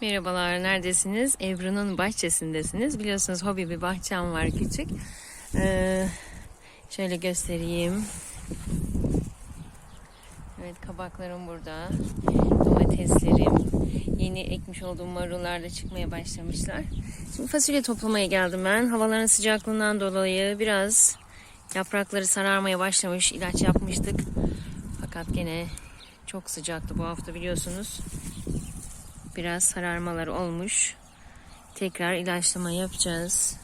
Merhabalar, neredesiniz? Ebru'nun bahçesindesiniz. Biliyorsunuz hobi bir bahçem var küçük. Ee, şöyle göstereyim. Evet, kabaklarım burada. Domateslerim. Yeni ekmiş olduğum marullar da çıkmaya başlamışlar. Şimdi fasulye toplamaya geldim ben. Havaların sıcaklığından dolayı biraz yaprakları sararmaya başlamış. İlaç yapmıştık. Fakat gene çok sıcaktı bu hafta biliyorsunuz biraz sararmalar olmuş. Tekrar ilaçlama yapacağız.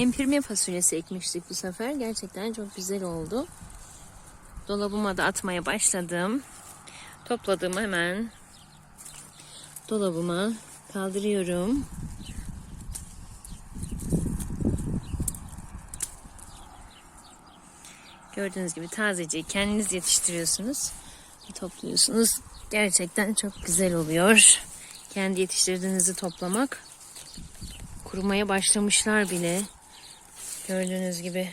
Empirme fasulyesi ekmiştik bu sefer. Gerçekten çok güzel oldu. Dolabıma da atmaya başladım. Topladığımı hemen dolabıma kaldırıyorum. Gördüğünüz gibi tazece kendiniz yetiştiriyorsunuz. Topluyorsunuz. Gerçekten çok güzel oluyor. Kendi yetiştirdiğinizi toplamak. Kurumaya başlamışlar bile. Gördüğünüz gibi.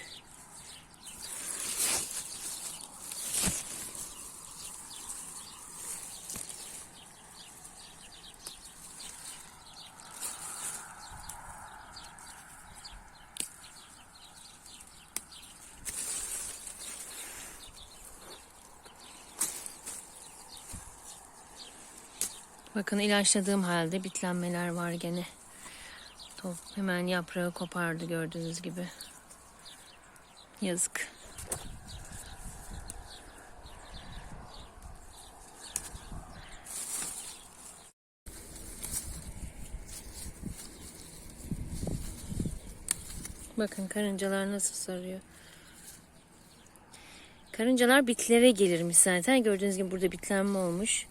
Bakın ilaçladığım halde bitlenmeler var gene. Top hemen yaprağı kopardı gördüğünüz gibi. Yazık. Bakın karıncalar nasıl sarıyor. Karıncalar bitlere gelirmiş zaten. Gördüğünüz gibi burada bitlenme olmuş.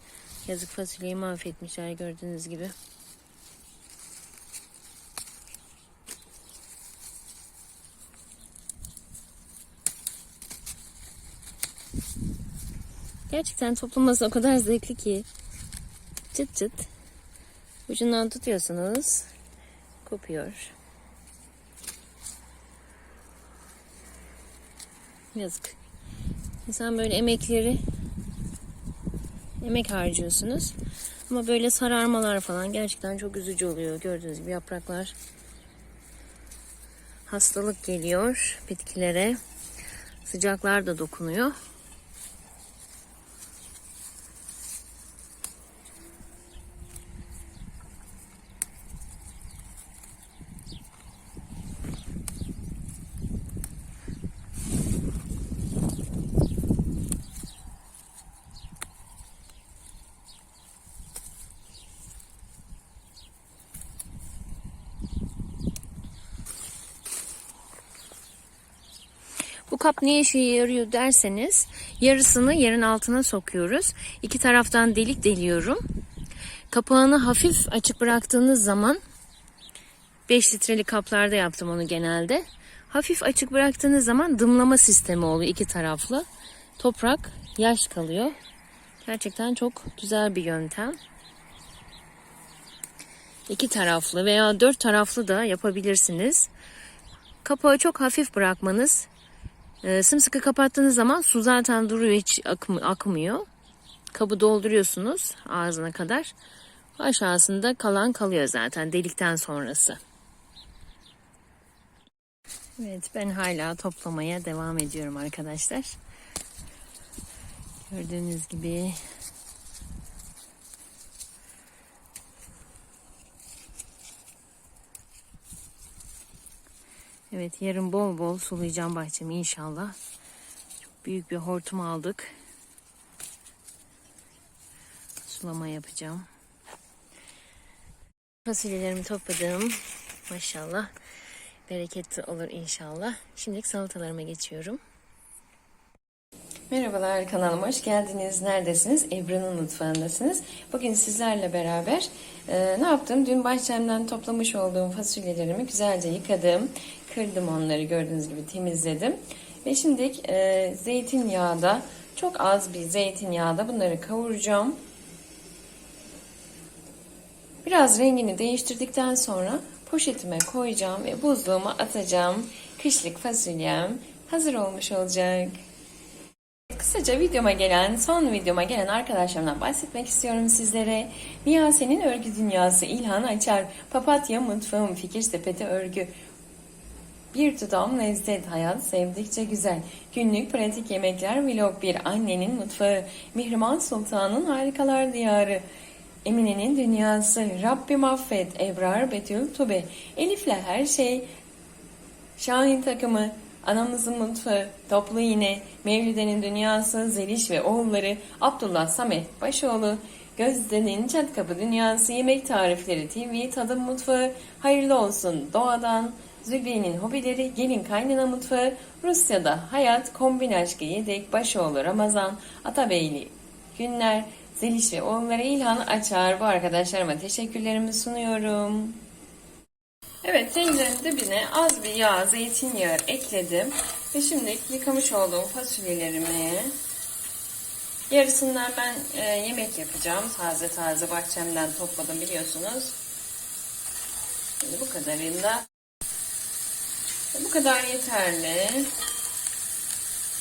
Yazık fasulyeyi mahvetmişler gördüğünüz gibi. Gerçekten toplaması o kadar zevkli ki. Çıt çıt. Ucundan tutuyorsunuz. Kopuyor. Yazık. İnsan böyle emekleri emek harcıyorsunuz. Ama böyle sararmalar falan gerçekten çok üzücü oluyor. Gördüğünüz gibi yapraklar hastalık geliyor bitkilere. Sıcaklar da dokunuyor. Kap ne işe yarıyor derseniz yarısını yerin altına sokuyoruz. İki taraftan delik deliyorum. Kapağını hafif açık bıraktığınız zaman 5 litreli kaplarda yaptım onu genelde. Hafif açık bıraktığınız zaman dımlama sistemi oluyor iki taraflı. Toprak yaş kalıyor. Gerçekten çok güzel bir yöntem. İki taraflı veya dört taraflı da yapabilirsiniz. Kapağı çok hafif bırakmanız e, sımsıkı kapattığınız zaman su zaten duruyor hiç akm- akmıyor. Kabı dolduruyorsunuz ağzına kadar. Aşağısında kalan kalıyor zaten delikten sonrası. Evet ben hala toplamaya devam ediyorum arkadaşlar. Gördüğünüz gibi Evet yarın bol bol sulayacağım bahçemi inşallah. Çok büyük bir hortum aldık. Sulama yapacağım. Fasulyelerimi topladım. Maşallah. Bereketli olur inşallah. Şimdilik salatalarıma geçiyorum. Merhabalar kanalıma hoş geldiniz. Neredesiniz? Ebru'nun mutfağındasınız. Bugün sizlerle beraber e, ne yaptım? Dün bahçemden toplamış olduğum fasulyelerimi güzelce yıkadım. Kırdım onları gördüğünüz gibi temizledim. Ve şimdi e, zeytinyağda çok az bir zeytinyağda bunları kavuracağım. Biraz rengini değiştirdikten sonra poşetime koyacağım ve buzluğuma atacağım. Kışlık fasulyem hazır olmuş olacak. Kısaca videoma gelen, son videoma gelen arkadaşlarımdan bahsetmek istiyorum sizlere. Miyase'nin örgü dünyası İlhan Açar, Papatya Mutfağım, Fikir Sepeti Örgü, bir tutam lezzet, hayat sevdikçe güzel. Günlük pratik yemekler, vlog bir annenin mutfağı. Mihrimah Sultan'ın harikalar diyarı. Emine'nin dünyası, Rabbim affet, Ebrar, Betül, Tube, Elif'le her şey, Şahin takımı, Anamızın mutfağı, Toplu iğne, Mevlüde'nin dünyası, Zeliş ve oğulları, Abdullah Samet Başoğlu, Gözde'nin Çat Kapı Dünyası, Yemek Tarifleri TV, Tadım Mutfağı, Hayırlı Olsun Doğadan, Zülbiye'nin hobileri, Gelin Kaynana Mutfağı, Rusya'da Hayat, Kombin Aşkı Yedek, Başoğlu Ramazan, Atabeyli Günler, Zeliş ve oğulları İlhan Açar. Bu arkadaşlarıma teşekkürlerimi sunuyorum. Evet tencerenin dibine az bir yağ, zeytinyağı ekledim. Ve şimdi yıkamış olduğum fasulyelerimi yarısından ben e, yemek yapacağım. Taze taze bahçemden topladım biliyorsunuz. Şimdi bu kadarıyla bu kadar yeterli.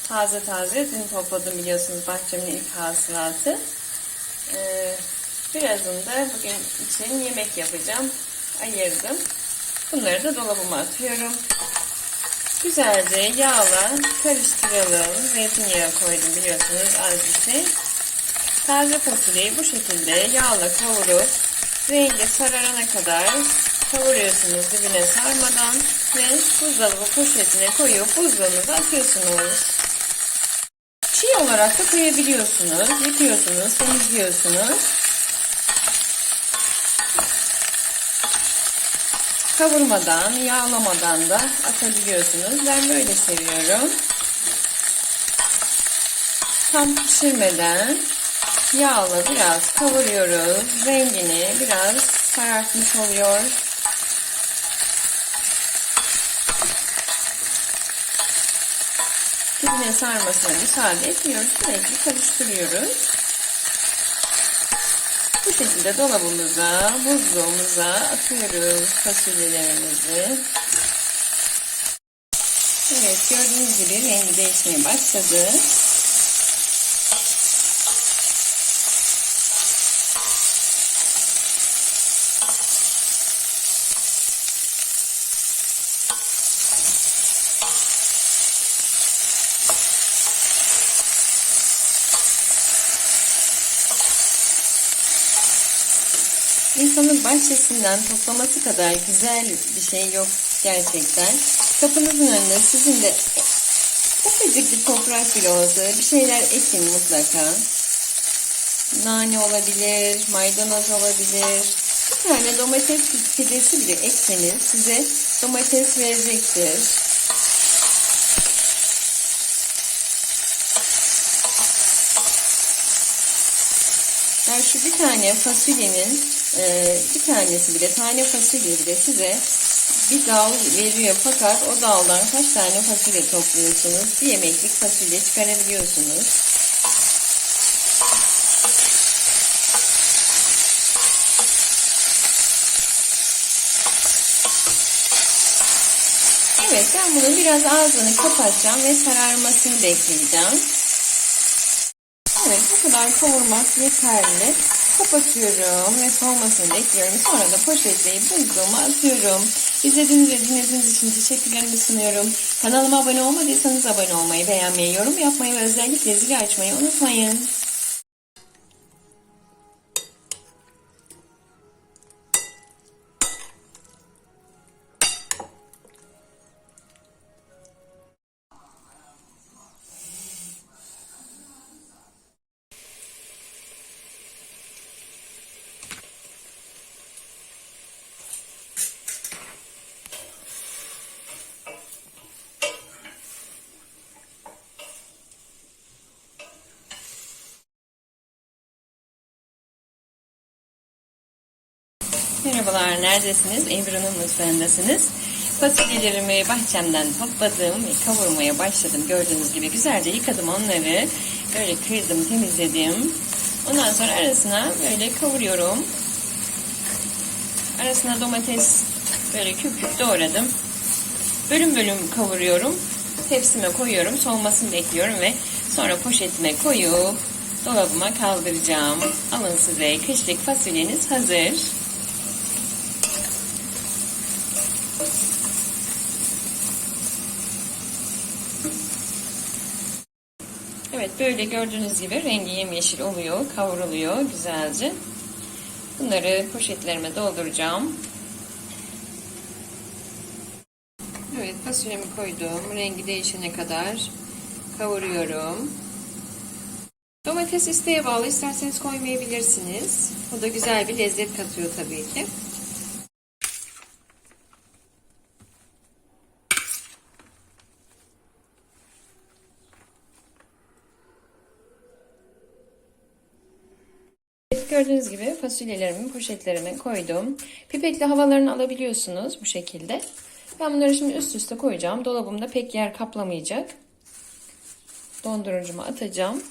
Taze taze dün topladım biliyorsunuz bahçemin ilk hasılatı. Ee, birazını da bugün için yemek yapacağım. Ayırdım. Bunları da dolabıma atıyorum. Güzelce yağla karıştıralım. Zeytinyağı koydum biliyorsunuz az bir şey. Taze fasulyeyi bu şekilde yağla kavurup rengi sararana kadar kavuruyorsunuz dibine sarmadan ve buzdolabı poşetine koyup buzdolabınıza atıyorsunuz. Çiğ olarak da koyabiliyorsunuz. Yıkıyorsunuz, temizliyorsunuz. Kavurmadan, yağlamadan da atabiliyorsunuz. Ben böyle seviyorum. Tam pişirmeden yağla biraz kavuruyoruz. Rengini biraz sarartmış oluyor. Dibine sarmasına müsaade etmiyoruz. Sürekli karıştırıyoruz. Bu şekilde dolabımıza, buzluğumuza atıyoruz fasulyelerimizi. Evet gördüğünüz gibi rengi değişmeye başladı. İnsanın bahçesinden toplaması kadar güzel bir şey yok gerçekten. Kapınızın önünde sizin de ufacık bir toprak bile olsa bir şeyler ekin mutlaka. Nane olabilir, maydanoz olabilir. Bir tane domates fidesi bile ekseniz size domates verecektir. Yani şu bir tane fasulyenin e, bir tanesi bile tane fasulye bile size bir dal veriyor fakat o daldan kaç tane fasulye topluyorsunuz? Bir yemeklik fasulye çıkarabiliyorsunuz. Evet ben bunun biraz ağzını kapatacağım ve sararmasını bekleyeceğim. Evet bu kadar kavurmak yeterli. Kapatıyorum ve soğumasını bekliyorum. Sonra da poşetleyip buzluğuma atıyorum. İzlediğiniz ve dinlediğiniz için teşekkürlerimi sunuyorum. Kanalıma abone olmadıysanız abone olmayı, beğenmeyi, yorum yapmayı ve özellikle zili açmayı unutmayın. Merhabalar, neredesiniz? Ebru'nun mutfağındasınız. Fasulyelerimi bahçemden topladım ve kavurmaya başladım. Gördüğünüz gibi güzelce yıkadım onları. Böyle kırdım, temizledim. Ondan sonra arasına böyle kavuruyorum. Arasına domates böyle küp küp doğradım. Bölüm bölüm kavuruyorum. Tepsime koyuyorum. Soğumasını bekliyorum ve sonra poşetime koyup dolabıma kaldıracağım. Alın size kışlık fasulyeniz hazır. Evet böyle gördüğünüz gibi rengi yemyeşil oluyor, kavruluyor güzelce. Bunları poşetlerime dolduracağım. Evet fasulyemi koydum. Rengi değişene kadar kavuruyorum. Domates isteğe bağlı. isterseniz koymayabilirsiniz. O da güzel bir lezzet katıyor tabii ki. Gördüğünüz gibi fasulyelerimi poşetlerime koydum. Pipetle havalarını alabiliyorsunuz bu şekilde. Ben bunları şimdi üst üste koyacağım. Dolabımda pek yer kaplamayacak. Dondurucuma atacağım.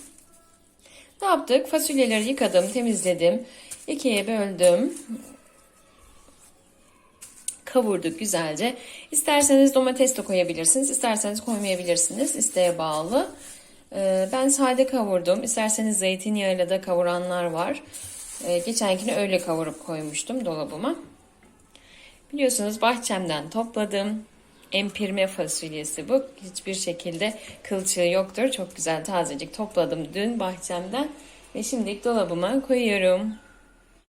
Ne yaptık? Fasulyeleri yıkadım, temizledim. İkiye böldüm. Kavurduk güzelce. İsterseniz domates de koyabilirsiniz. isterseniz koymayabilirsiniz. İsteğe bağlı. Ee, Ben sade kavurdum. İsterseniz zeytinyağıyla da kavuranlar var. Ee, Geçenkini öyle kavurup koymuştum dolabıma. Biliyorsunuz bahçemden topladım. Empirme fasulyesi bu. Hiçbir şekilde kılçığı yoktur. Çok güzel tazecik topladım dün bahçemden. Ve şimdi dolabıma koyuyorum.